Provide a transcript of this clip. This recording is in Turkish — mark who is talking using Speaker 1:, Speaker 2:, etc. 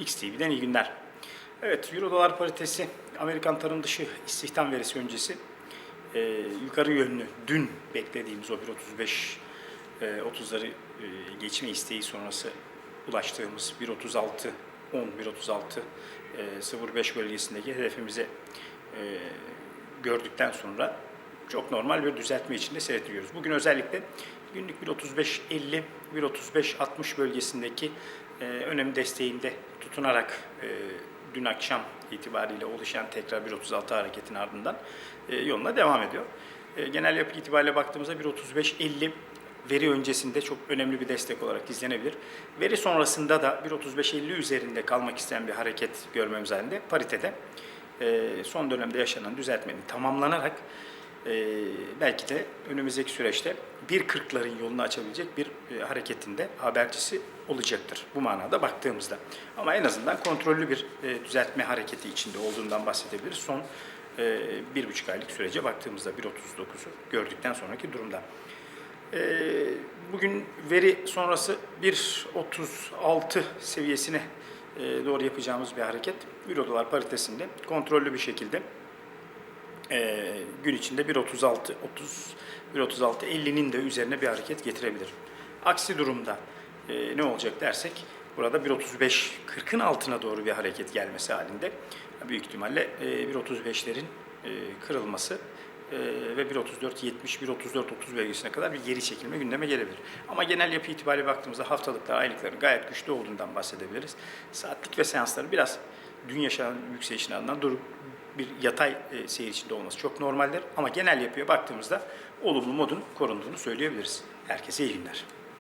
Speaker 1: XTV'den iyi günler. Evet, Euro dolar paritesi Amerikan tarım dışı istihdam verisi öncesi e, yukarı yönlü dün beklediğimiz o 1.35 e, 30'ları e, geçme isteği sonrası ulaştığımız 1.36 10 1.36 e, 05 bölgesindeki hedefimize e, gördükten sonra çok normal bir düzeltme içinde seyrediyoruz. Bugün özellikle günlük 1.35-50, 1.35-60 bölgesindeki e, önemli desteğinde tutunarak e, dün akşam itibariyle oluşan tekrar 1.36 hareketin ardından e, yoluna devam ediyor. E, genel yapı itibariyle baktığımızda 1.35-50 veri öncesinde çok önemli bir destek olarak izlenebilir. Veri sonrasında da 1.35-50 üzerinde kalmak isteyen bir hareket görmemiz halinde paritede e, son dönemde yaşanan düzeltmenin tamamlanarak e, belki de önümüzdeki süreçte 1.40'ların yolunu açabilecek bir e, hareketinde habercisi olacaktır bu manada baktığımızda. Ama en azından kontrollü bir e, düzeltme hareketi içinde olduğundan bahsedebiliriz. Son e, bir buçuk aylık sürece baktığımızda 1.39'u gördükten sonraki durumda. E, bugün veri sonrası 1.36 seviyesine e, doğru yapacağımız bir hareket. Euro dolar paritesinde kontrollü bir şekilde e, gün içinde 1.36 30 1.36 50'nin de üzerine bir hareket getirebilir. Aksi durumda e, ne olacak dersek burada 1.35 40'ın altına doğru bir hareket gelmesi halinde büyük ihtimalle e, 1.35'lerin e, kırılması e, ve 1.34 70 1.34 30 bölgesine kadar bir geri çekilme gündeme gelebilir. Ama genel yapı itibariyle baktığımızda haftalıklar, aylıkların gayet güçlü olduğundan bahsedebiliriz. Saatlik ve seansları biraz dün yaşanan yükselişin ardından dur bir yatay e, seyir içinde olması çok normaldir. Ama genel yapıya baktığımızda olumlu modun korunduğunu söyleyebiliriz. Herkese iyi günler.